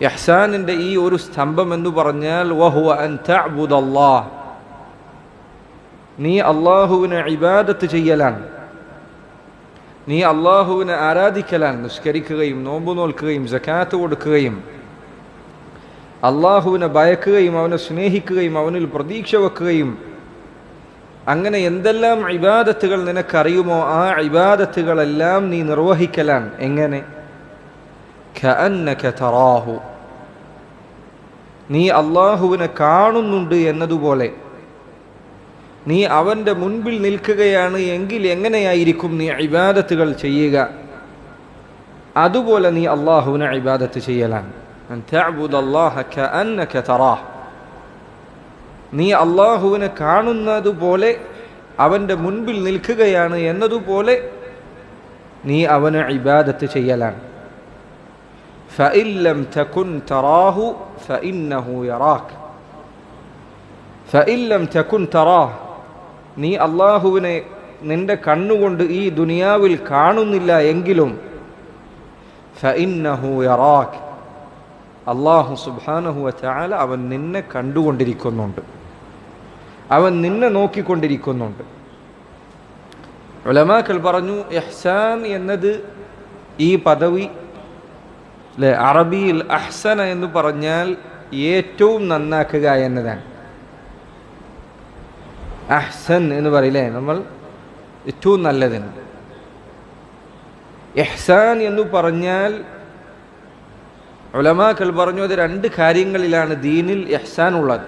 ഇഹ്സാനിന്റെ ഈ ഒരു സ്തംഭം എന്ന് പറഞ്ഞാൽ വഹുവ അൻ നീ അള്ളാഹുവിനെ ഇബാദത്ത് ചെയ്യലാണ്. നീ അള്ളാഹുവിനെ ആരാധിക്കലാണ്. നിസ്കരിക്കുകയും നോമ്പ് നോൽക്കുകയും ജക്കാത്ത് കൊടുക്കുകയും അള്ളാഹുവിനെ ഭയക്കുകയും അവനെ സ്നേഹിക്കുകയും അവനിൽ പ്രതീക്ഷ വെക്കുകയും അങ്ങനെ എന്തെല്ലാം ഇബാദത്തുകൾ നിനക്കറിയുമോ ആ ഇബാദത്തുകളെല്ലാം നീ നിർവഹിക്കലാണ്. എങ്ങനെ? തറാഹു. നീ അള്ളാഹുവിനെ കാണുന്നുണ്ട് എന്നതുപോലെ. നീ അവന്റെ മുൻപിൽ നിൽക്കുകയാണ് എങ്കിൽ എങ്ങനെയായിരിക്കും നീ ഇബാദത്തുകൾ ചെയ്യുക? അതുപോലെ നീ അള്ളാഹുവിനെ ഇബാദത്ത് ചെയ്യലാണ്. നീ അള്ളാഹുവിനെ കാണുന്നതുപോലെ അവന്റെ മുൻപിൽ നിൽക്കുകയാണ് എന്നതുപോലെ നീ അവന് ഇബാദത്ത് ചെയ്യലാണ്. ഫഇല്ലം തകുൻ തറാഹു ഫഇന്നഹു യറാക് ഫഇല്ലം തകുൻ തറാഹ് നീ അള്ളാഹുവിനെ നിന്റെ കണ്ണുകൊണ്ട് ഈ ദുനിയാവിൽ കാണുന്നില്ല എങ്കിലും ഫഇന്നഹു യറാക് അള്ളാഹു സുബാനഹു ചാല അവൻ നിന്നെ കണ്ടുകൊണ്ടിരിക്കുന്നുണ്ട്. അവൻ നിന്നെ നോക്കിക്കൊണ്ടിരിക്കുന്നുണ്ട്. ഉലമാക്കൾ പറഞ്ഞു എഹ്സാൻ എന്നത് ഈ പദവി അല്ലെ അറബിയിൽ അഹ്സന എന്ന് പറഞ്ഞാൽ ഏറ്റവും നന്നാക്കുക എന്നതാണ് അഹ്സൻ എന്ന് പറയില്ലേ നമ്മൾ ഏറ്റവും നല്ലതിന് ഇഹ്സാൻ എന്ന് പറഞ്ഞാൽ ഉലമാക്കൾ പറഞ്ഞു അത് രണ്ട് കാര്യങ്ങളിലാണ് ദീനിൽ ഇഹ്സാൻ ഉള്ളത്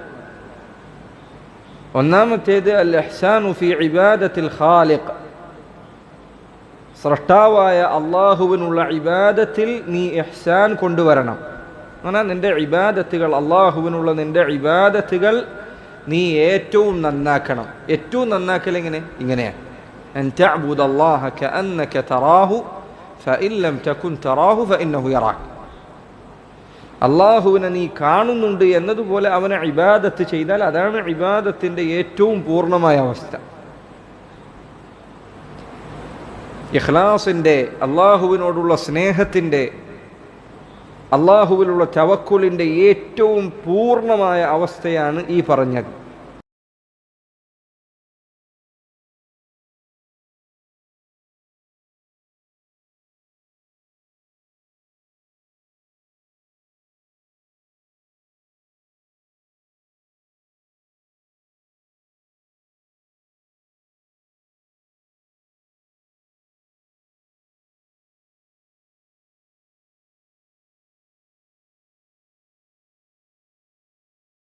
ഒന്നാമത്തേത് അൽ ഇഹ്സാനു ഫി ഇബാദത്തിൽ ഖാലിഖ് സ്രഷ്ടാവായ അള്ളാഹുവിനുള്ള ഇബാദത്തിൽ നീ എഹ്സാൻ കൊണ്ടുവരണം. എന്നാൽ നിന്റെ ഇബാദത്തുകൾ അള്ളാഹുവിനുള്ള നിന്റെ ഇബാദത്തുകൾ നീ ഏറ്റവും നന്നാക്കണം. ഏറ്റവും നന്നാക്കൽ ഇങ്ങനെ ഇങ്ങനെയാണ് അള്ളാഹുവിനെ നീ കാണുന്നുണ്ട് എന്നതുപോലെ അവനെ ഇബാദത്ത് ചെയ്താൽ അതാണ് ഇബാദത്തിന്റെ ഏറ്റവും പൂർണമായ അവസ്ഥ. ഇഖ്ലാസിന്റെ അള്ളാഹുവിനോടുള്ള സ്നേഹത്തിന്റെ അള്ളാഹുവിലുള്ള ചവക്കുലിന്റെ ഏറ്റവും പൂർണമായ അവസ്ഥയാണ് ഈ പറഞ്ഞത്.